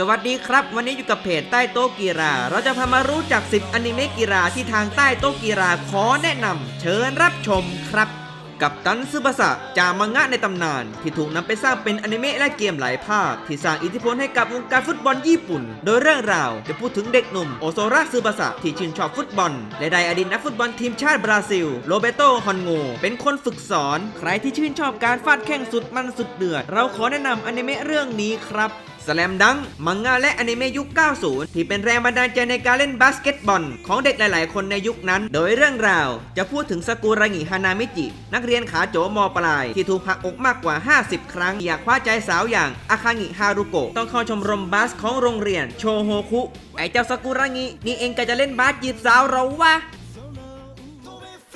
สวัสดีครับ วันนี้อยู่กับเพจใต้โต๊ะกีฬา เราจะพามารู้จัก 10 อนิเมะกีฬาที่ทางใต้โต๊ะกีฬาขอแนะนำเชิญรับชมครับ กับตันซึบาสะจามังงะในตำนาน ที่ถูกนำไปสร้างเป็นอนิเมะและเกมหลายภาค ที่สร้างอิทธิพลให้กับวงการฟุตบอลญี่ปุ่น โดยเรื่องราวจะพูดถึงเด็กหนุ่มโอโซระซึบาสะที่ชื่นชอบฟุตบอล และได้อดีตนักฟุตบอลทีมชาติบราซิล โรเบโตฮอนโงเป็นคนฝึกสอน ใครที่ชื่นชอบการฟาดแข้งสุดมันสุดเดือด เราขอแนะนำอนิเมะเรื่องนี้ครับสแลมดังมังงะและอนิเมะยุค 90 ที่เป็นแรงบันดาลใจในการเล่นบาสเกตบอล ของเด็กหลาย ๆ คนในยุคนั้น โดยเรื่องราวจะพูดถึงสกุระงิฮานามิจิ นักเรียนขาโจมอปลาย ที่ถูกหักอกมากกว่า 50 ครั้ง อยากคว้าใจสาวอย่างอาคางิฮารุโกะต้องเข้าชมรมบาสของโรงเรียนโชโฮคุไอเจ้าสกุระงินี่เองก็จะเล่นบาสจีบสาวเราวะ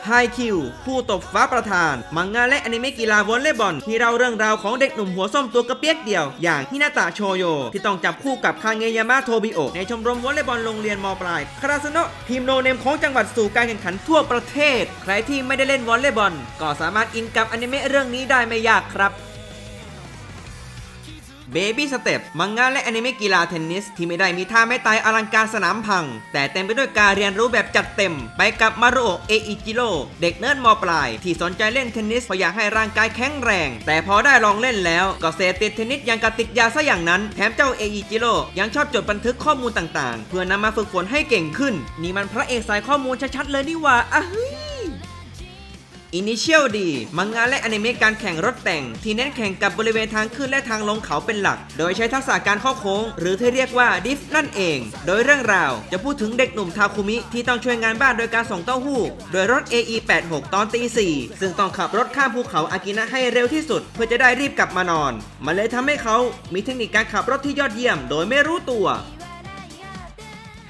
ไฮคิวผู้ตบฟ้าประธาน มังงะและอนิเมะกีฬาวอลเลย์บอล ที่เราเรื่องราวของเด็กหนุ่มหัวส้มตัวกระเปียกเดียว อย่างฮินาตะโชโย ที่ต้องจับคู่กับคาเงยามะโทบิโอในชมรมวอลเลย์บอลโรงเรียนมปลาย คาราสโนะทีมโนเนมของจังหวัดสู่การแข่งขันทั่วประเทศ ใครที่ไม่ได้เล่นวอลเลย์บอล ก็สามารถอินกับอนิเมะเรื่องนี้ได้ไม่ยากครับ Baby Step มังงะและอนิเมะกีฬาเทนนิส ที่ไม่ได้มีท่าไม่ตายอลังการสนามพัง แต่เต็มไปด้วยการเรียนรู้แบบจัดเต็ม ไปกับมารุโอะเออิจิโร่เด็กเนิร์ดมอปลาย ที่สนใจเล่นเทนนิสเพราะอยากให้ร่างกายแข็งแรง แต่พอได้ลองเล่นแล้วก็เสพติดเทนนิสอย่างกับติดยาซะอย่างนั้นแถมเจ้าเออิจิโร่ยังชอบจดบันทึกข้อมูลต่างๆ เพื่อนำมาฝึกฝนให้เก่งขึ้น นี่มันพระเอกสายข้อมูลชัดๆเลยนี่ว่าอะเฮ้ย Initial D มังงะและอนิเมะการแข่งรถแต่ง ที่เน้นแข่งกับบริเวณทางขึ้นและทางลงเขาเป็นหลัก โดยใช้ทักษะการเข้าโค้ง หรือที่เรียกว่าดิฟนั่นเอง โดยเรื่องราวจะพูดถึงเด็กหนุ่มทาคุมิที่ต้องช่วยงานบ้านโดยการส่งเต้าหู้ โดยรถ AE86 ตอนตี4ซึ่งต้องขับรถข้ามภูเขาอากินะให้เร็วที่สุด เพื่อจะได้รีบกลับมานอน มันเลยทำให้เขามีเทคนิคการขับรถที่ยอดเยี่ยม โดยไม่รู้ตัว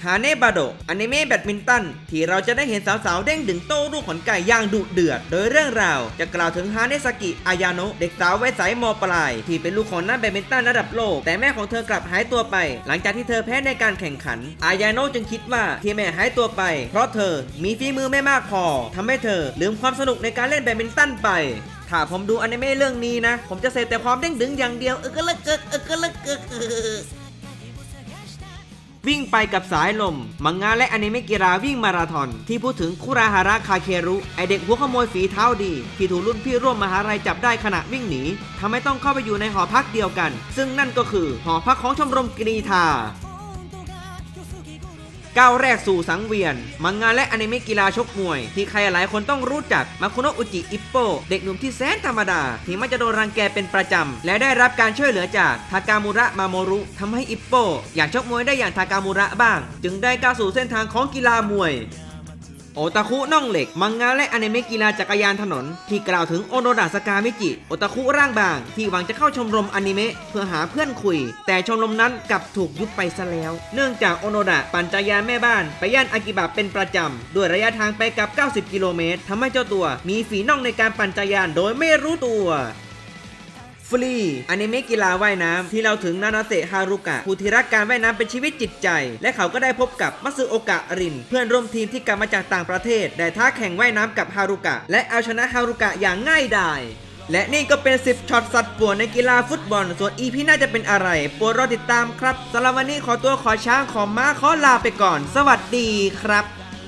ฮาเน่บาโดะอนิเมะแบดมินตันที่เราจะได้เห็นสาวๆเด้งดึงโต้รูปขนไก่อย่างดุเดือด โดยเรื่องราว จะกล่าวถึงฮาเนสกิอายาโนะเด็กสาววัยใสมปลาย ที่เป็นลูกของนักแบดมินตันระดับโลก แต่แม่ของเธอกลับหายตัวไป หลังจากที่เธอแพ้ในการแข่งขัน อายาโนะจึงคิดว่าที่แม่หายตัวไป เพราะเธอมีฝีมือไม่มากพอทำให้เธอลืมความสนุกในการเล่นแบดมินตันไปถ้าผมดูอนิเมะเรื่องนี้นะ ผมจะเสพแต่ความเด้งดึงอย่างเดียวเออกระละเกกเออกะละเกกเออ วิ่งไปกับสายลม มังงะและอนิเมะกีฬาวิ่งมาราธอน ที่พูดถึงคุราฮาระคาเครุ ไอเด็กหัวขโมยฝีเท้าดี ที่ถูกรุ่นพี่ร่วมมหาลัยจับได้ขณะวิ่งหนีทำให้ต้องเข้าไปอยู่ในหอพักเดียวกัน ซึ่งนั่นก็คือหอพักของชมรมกรีธา ก้าวแรกสู่สังเวียน มังงะและอนิเมะกีฬาชกมวย ที่ใครหลายคนต้องรู้จักมาคุโนะอุจิอิปโป เด็กหนุ่มที่แสนธรรมดา ที่มักจะโดนรังแกเป็นประจำ และได้รับการช่วยเหลือจากทากามุระมาโมรุทำให้อิปโป อยากชกมวยได้อย่างทากามุระบ้าง จึงได้ก้าวสู่เส้นทางของกีฬามวย โอตาคุน่องเหล็ก มังงะและอนิเมะกีฬาจักรยานถนน ที่กล่าวถึงโอโนดะสกามิจิ โอตาคุร่างบาง ที่หวังจะเข้าชมรมอนิเมะเพื่อหาเพื่อนคุย แต่ชมรมนั้นกลับถูกยุบไปซะแล้ว เนื่องจากโอโนดะปั่นจักรยานแม่บ้าน ไปย่านอากิบะเป็นประจำ ด้วยระยะทางไปกับ 90 กิโลเมตรทำให้เจ้าตัว มีฝีน่องในการปั่นจักรยานโดยไม่รู้ตัว ฟรีอนิเมะกีฬาว่ายน้ำที่เราถึงนานาเซฮารุกะผู้ที่รักการว่ายน้ำเป็นชีวิตจิตใจ และเขาก็ได้พบกับมัตสึโอกะริน เพื่อนร่วมทีมที่กลับมาจากต่างประเทศ ได้ท้าแข่งว่ายน้ำกับฮารุกะ และเอาชนะฮารุกะอย่างง่ายดายและนี่ก็เป็น 10ช็อตสัตว์ป่วนในกีฬาฟุตบอล ส่วนอีพีน่าจะเป็นอะไรโปรดรอติดตามครับสำหรับวันนี้ขอตัวขอช้างขอม้าขอลาไปก่อน สวัสดีครับ